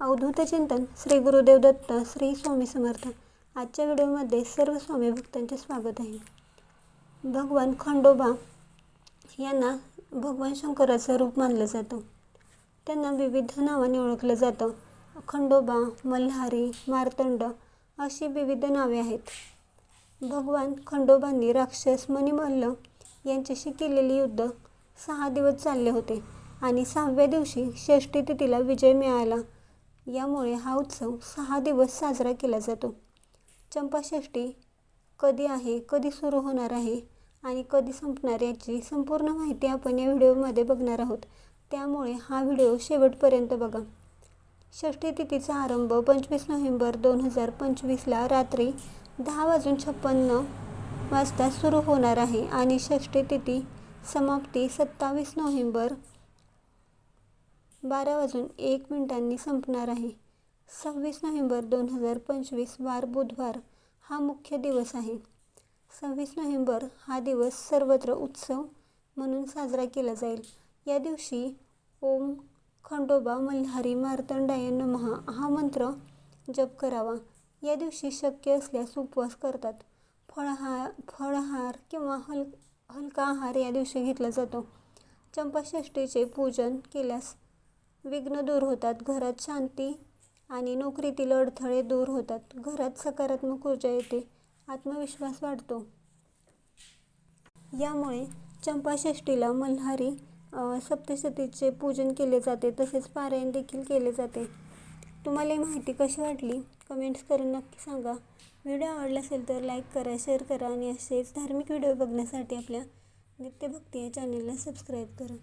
अवधूत चिंतन श्री गुरुदेव दत्त श्री स्वामी समर्थ. आजच्या व्हिडिओमध्ये सर्व स्वामी भक्तांचे स्वागत आहे. भगवान खंडोबा यांना भगवान शंकराचं रूप मानलं जातं. त्यांना विविध नावाने ओळखलं जातं. खंडोबा मल्हारी मार्तंड अशी विविध नावे आहेत. भगवान खंडोबांनी राक्षस मणिमल्ल यांच्याशी केलेले युद्ध सहा दिवस चालले होते आणि सहाव्या दिवशी षष्टी तिथीला विजय मिळाला. यामुळे हा उत्सव सहा दिवस साजरा केला जातो. चंपाषष्ठी कधी आहे कधी सुरू होणार आहे आणि कधी संपणार याची संपूर्ण माहिती आपण या व्हिडिओमध्ये बघणार आहोत. त्यामुळे हा व्हिडिओ शेवटपर्यंत बघा. षष्ठी तिथीचा आरंभ पंचवीस नोव्हेंबर दोन हजार पंचवीसला रात्री दहा वाजून छप्पन्न वाजता सुरू होणार आहे आणि षष्ठी तिथी समाप्ती सत्तावीस नोव्हेंबर बारा वाजून एक मिनिटांनी संपणार आहे. सव्वीस नोव्हेंबर दोन हजार पंचवीस वार बुधवार हा मुख्य दिवस आहे. सव्वीस नोव्हेंबर हा दिवस सर्वत्र उत्सव म्हणून साजरा केला जाईल. या दिवशी ओम खंडोबा मल्हारी मार्तंडाय महा हा मंत्र जप करावा. या दिवशी शक्य असल्यास उपवास करतात. फळहार फळहार किंवा हल हलका आहार या दिवशी घेतला जातो. चंपाषष्ठीचे पूजन केल्यास विघ्न दूर होतात घरात शांती आणि नोकरीतील अडथळे दूर होतात. घरात सकारात्मक ऊर्जा येते आत्मविश्वास वाढतो. यामुळे चंपाषष्ठीला मल्हारी सप्तशतीचे पूजन केले जाते तसेच पारायण देखील केले जाते. तुम्हाला ही माहिती कशी वाटली? कमेंट्स करून नक्की सांगा. व्हिडिओ आवडला असेल तर लाईक करा शेअर करा आणि असेच धार्मिक व्हिडिओ बघण्यासाठी आपल्या नित्यभक्ती या चॅनलला सबस्क्राईब करा.